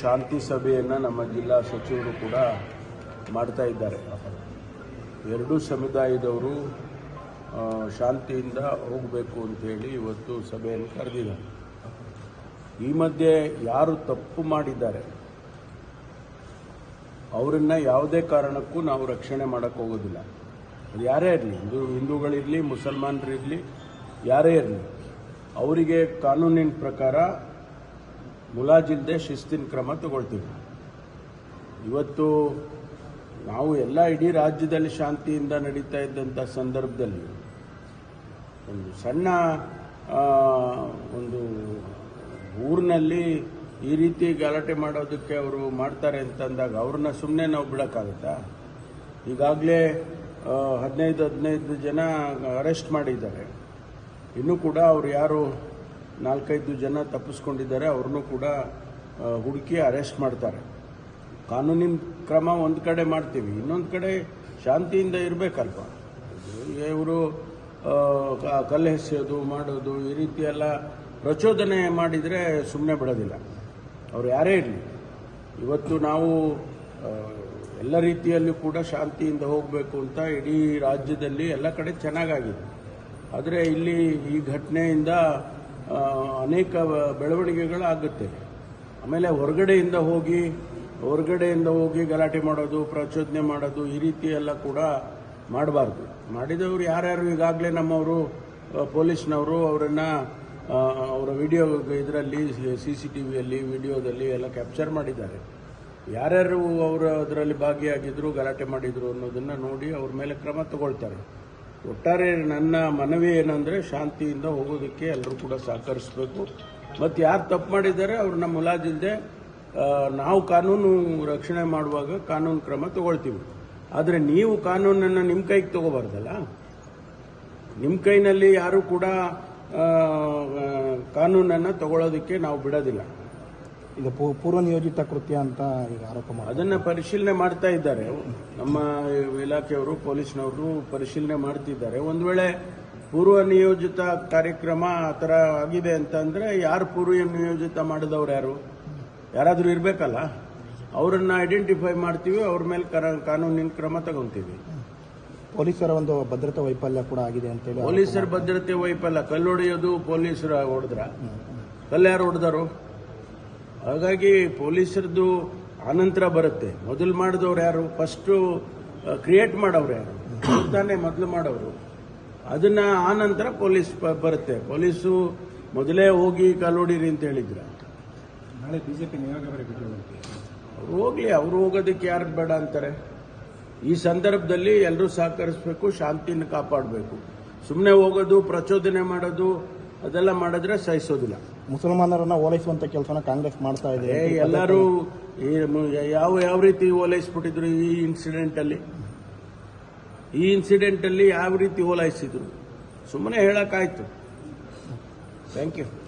ಶಾಂತಿ ಸಭೆಯನ್ನು ನಮ್ಮ ಜಿಲ್ಲಾ ಸಚಿವರು ಕೂಡ ಮಾಡ್ತಾ ಇದ್ದಾರೆ. ಎರಡೂ ಸಮುದಾಯದವರು ಶಾಂತಿಯಿಂದ ಹೋಗಬೇಕು ಅಂತೇಳಿ ಇವತ್ತು ಸಭೆಯನ್ನು ಕರೆದಿದ್ದಾರೆ. ಈ ಮಧ್ಯೆ ಯಾರು ತಪ್ಪು ಮಾಡಿದ್ದಾರೆ, ಅವರನ್ನು ಯಾವುದೇ ಕಾರಣಕ್ಕೂ ನಾವು ರಕ್ಷಣೆ ಮಾಡಕ್ಕೆ ಹೋಗೋದಿಲ್ಲ. ಅದು ಯಾರೇ ಇರಲಿ, ಹಿಂದೂ, ಹಿಂದೂಗಳಿರಲಿ, ಮುಸಲ್ಮಾನರಿರಲಿ, ಯಾರೇ ಇರಲಿ, ಅವರಿಗೆ ಕಾನೂನಿನ ಪ್ರಕಾರ ಮುಲಾಜಿಲ್ಲದೆ ಶಿಸ್ತಿನ ಕ್ರಮ ತಗೊಳ್ತೀವಿ. ಇವತ್ತು ನಾವು ಎಲ್ಲ ಇಡೀ ರಾಜ್ಯದಲ್ಲಿ ಶಾಂತಿಯಿಂದ ನಡೀತಾ ಇದ್ದಂಥ ಸಂದರ್ಭದಲ್ಲಿ ಒಂದು ಸಣ್ಣ ಒಂದು ಊರಿನಲ್ಲಿ ಈ ರೀತಿ ಗಲಾಟೆ ಮಾಡೋದಕ್ಕೆ ಅವರು ಮಾಡ್ತಾರೆ ಅಂತಂದಾಗ ಅವ್ರನ್ನ ಸುಮ್ಮನೆ ನಾವು ಬಿಡೋಕ್ಕಾಗುತ್ತಾ? ಈಗಾಗಲೇ ಹದಿನೈದು ಹದಿನೈದು ಜನ ಅರೆಸ್ಟ್ ಮಾಡಿದ್ದಾರೆ. ಇನ್ನೂ ಕೂಡ ಅವರು ಯಾರು ನಾಲ್ಕೈದು ಜನ ತಪ್ಪಿಸ್ಕೊಂಡಿದ್ದಾರೆ, ಅವ್ರನ್ನೂ ಕೂಡ ಹುಡುಕಿ ಅರೆಸ್ಟ್ ಮಾಡ್ತಾರೆ. ಕಾನೂನಿನ ಕ್ರಮ ಒಂದು ಕಡೆ ಮಾಡ್ತೀವಿ, ಇನ್ನೊಂದು ಕಡೆ ಶಾಂತಿಯಿಂದ ಇರಬೇಕಲ್ವ? ಇವರು ಕಲ್ಲು ಎಸೆಯೋದು, ಮಾಡೋದು, ಈ ರೀತಿ ಎಲ್ಲ ಪ್ರಚೋದನೆ ಮಾಡಿದರೆ ಸುಮ್ಮನೆ ಬಿಡೋದಿಲ್ಲ. ಅವ್ರು ಯಾರೇ ಇರಲಿ. ಇವತ್ತು ನಾವು ಎಲ್ಲ ರೀತಿಯಲ್ಲೂ ಕೂಡ ಶಾಂತಿಯಿಂದ ಹೋಗಬೇಕು ಅಂತ ಇಡೀ ರಾಜ್ಯದಲ್ಲಿ ಎಲ್ಲ ಕಡೆ ಚೆನ್ನಾಗಾಗಿದೆ. ಆದರೆ ಇಲ್ಲಿ ಈ ಘಟನೆಯಿಂದ ಅನೇಕ ಬೆಳವಣಿಗೆಗಳು ಆಗುತ್ತೆ ಆಮೇಲೆ ಹೊರಗಡೆಯಿಂದ ಹೋಗಿ ಹೊರಗಡೆಯಿಂದ ಹೋಗಿ ಗಲಾಟೆ ಮಾಡೋದು, ಪ್ರಚೋದನೆ ಮಾಡೋದು ಈ ರೀತಿ ಎಲ್ಲ ಕೂಡ ಮಾಡಬಾರ್ದು. ಮಾಡಿದವರು ಯಾರ್ಯಾರು ಈಗಾಗಲೇ ನಮ್ಮವರು ಪೊಲೀಸ್ನವರು, ಅವರನ್ನು ಅವರ ವಿಡಿಯೋ ಇದರಲ್ಲಿ, ಸಿ ಸಿ ಟಿ ವಿಯಲ್ಲಿ, ವಿಡಿಯೋದಲ್ಲಿ ಎಲ್ಲ ಕ್ಯಾಪ್ಚರ್ ಮಾಡಿದ್ದಾರೆ. ಯಾರ್ಯಾರು ಅವರು ಅದರಲ್ಲಿ ಭಾಗಿಯಾಗಿದ್ರು, ಗಲಾಟೆ ಮಾಡಿದ್ರು ಅನ್ನೋದನ್ನು ನೋಡಿ ಅವ್ರ ಮೇಲೆ ಕ್ರಮ ತಗೊಳ್ತಾರೆ. ಒಟ್ಟಾರೆ ನನ್ನ ಮನವಿ ಏನಂದರೆ ಶಾಂತಿಯಿಂದ ಹೋಗೋದಕ್ಕೆ ಎಲ್ಲರೂ ಕೂಡ ಸಹಕರಿಸಬೇಕು. ಮತ್ತು ಯಾರು ತಪ್ಪು ಮಾಡಿದ್ದಾರೆ ಅವ್ರನ್ನ ಮುಲಾಜಿಲ್ಲದೆ ನಾವು ಕಾನೂನು ರಕ್ಷಣೆ ಮಾಡುವಾಗ ಕಾನೂನು ಕ್ರಮ ತಗೊಳ್ತೀವಿ. ಆದರೆ ನೀವು ಕಾನೂನನ್ನು ನಿಮ್ಮ ಕೈಗೆ ತಗೋಬಾರ್ದಲ್ಲ? ನಿಮ್ಮ ಕೈನಲ್ಲಿ ಯಾರು ಕೂಡ ಕಾನೂನನ್ನು ತಗೊಳ್ಳೋದಕ್ಕೆ ನಾವು ಬಿಡೋದಿಲ್ಲ. ಇದು ಪೂರ್ವ ನಿಯೋಜಿತ ಕೃತ್ಯ ಅಂತ ಈಗ ಆರೋಪ ಮಾಡಿ ಅದನ್ನ ಪರಿಶೀಲನೆ ಮಾಡ್ತಾ ಇದ್ದಾರೆ. ನಮ್ಮ ಇಲಾಖೆಯವರು ಪೊಲೀಸ್ನವರು ಪರಿಶೀಲನೆ ಮಾಡ್ತಿದ್ದಾರೆ. ಒಂದು ವೇಳೆ ಪೂರ್ವ ನಿಯೋಜಿತ ಕಾರ್ಯಕ್ರಮ ಆ ಥರ ಆಗಿದೆ ಅಂತಂದ್ರೆ ಯಾರು ಪೂರ್ವ ನಿಯೋಜಿತ ಮಾಡಿದವ್ರು ಯಾರು? ಯಾರಾದರೂ ಇರಬೇಕಲ್ಲ? ಅವರನ್ನು ಐಡೆಂಟಿಫೈ ಮಾಡ್ತೀವಿ ಅವ್ರ ಮೇಲೆ ಕರ- ಕಾನೂನಿನ ಕ್ರಮ ತಗೊಂತೀವಿ. ಪೊಲೀಸರ ಒಂದು ಭದ್ರತಾ ವೈಫಲ್ಯ ಕೂಡ ಆಗಿದೆ ಅಂತೇಳಿ ಹೇಳಿ ಪೊಲೀಸರ ಭದ್ರತೆ ವೈಫಲ್ಯ ಕಲ್ಲೊಡೆಯೋದು ಪೊಲೀಸರು ಹೊಡೆದ್ರ. ಕಲ್ಲು ಯಾರು ಹೊಡೆದರು? ಹಾಗಾಗಿ ಪೊಲೀಸರದು ಆನಂತರ ಬರುತ್ತೆ. ಮೊದಲು ಮಾಡಿದವ್ರು ಯಾರು? ಫಸ್ಟು ಕ್ರಿಯೇಟ್ ಮಾಡೋರು ಯಾರು? ತಾನೇ ಮೊದಲು ಮಾಡೋರು ಅದನ್ನ ಆನಂತರ ಪೊಲೀಸ್ ಬರುತ್ತೆ. ಪೊಲೀಸು ಮೊದಲೇ ಹೋಗಿ ಕಲ್ಲೊಡಿರಿ ಅಂತ ಹೇಳಿದ್ರ. ನಾಳೆ ಬಿಜೆಪಿ ನಿಯೋಗ ಅವ್ರು ಹೋಗ್ಲಿ ಅವ್ರು ಹೋಗೋದಕ್ಕೆ ಯಾರು ಬೇಡ ಅಂತಾರೆ. ಈ ಸಂದರ್ಭದಲ್ಲಿ ಎಲ್ಲರೂ ಸಹಕರಿಸಬೇಕು ಶಾಂತಿಯನ್ನು ಕಾಪಾಡಬೇಕು. ಸುಮ್ಮನೆ ಹೋಗೋದು ಪ್ರಚೋದನೆ ಮಾಡೋದು ಅದೆಲ್ಲ ಮಾಡಿದ್ರೆ ಸಹಿಸೋದಿಲ್ಲ. ಮುಸಲ್ಮಾನರನ್ನ ಓಲೈಸುವಂತ ಕೆಲಸನ ಕಾಂಗ್ರೆಸ್ ಮಾಡ್ತಾ ಇದೆ ಎಲ್ಲರೂ ಯಾವ ಯಾವ ರೀತಿ ಓಲೈಸ್ಬಿಟ್ಟಿದ್ರು ಈ ಇನ್ಸಿಡೆಂಟ್ ಅಲ್ಲಿ? ಈ ಇನ್ಸಿಡೆಂಟ್ ಅಲ್ಲಿ ಯಾವ ರೀತಿ ಓಲೈಸಿದ್ರು? ಸುಮ್ಮನೆ ಹೇಳಕ್ಕಾಯ್ತು. Thank you